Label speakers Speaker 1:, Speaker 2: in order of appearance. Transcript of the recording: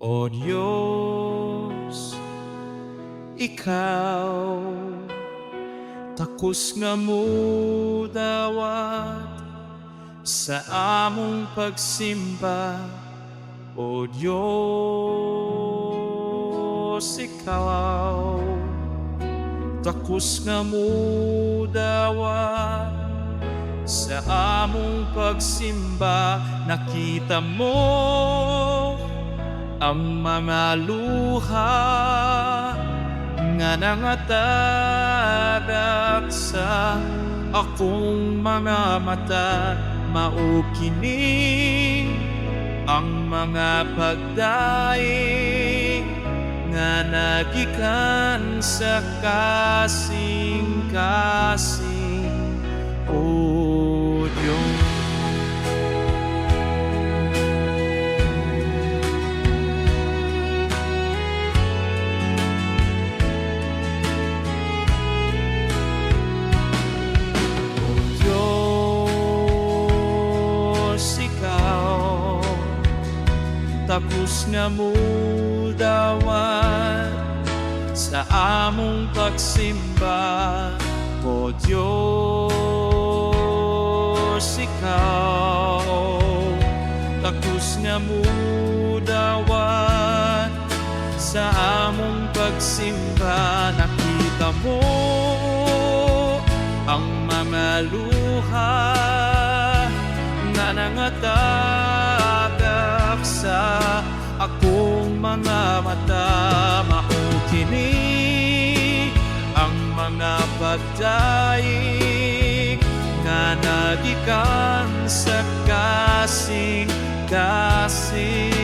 Speaker 1: O Diyos, Ikaw, takos nga mo dawat sa among pagsimba. O Diyos, Ikaw, takos nga mo dawat sa among pagsimba. Nakita mo ang mga luha nga nangatagak sa akong mga mata maukining ang mga pagdaing nga nagikan sa kasing-kasing Mo dawat Sa among pagsimba. O Diyos, ikaw. Mo dawat Sa among pagsimba. Nakita mo ang mga nangatagak sa akong mga mata makikinig ang mga pagdaing nga nagikan sa kasing kasing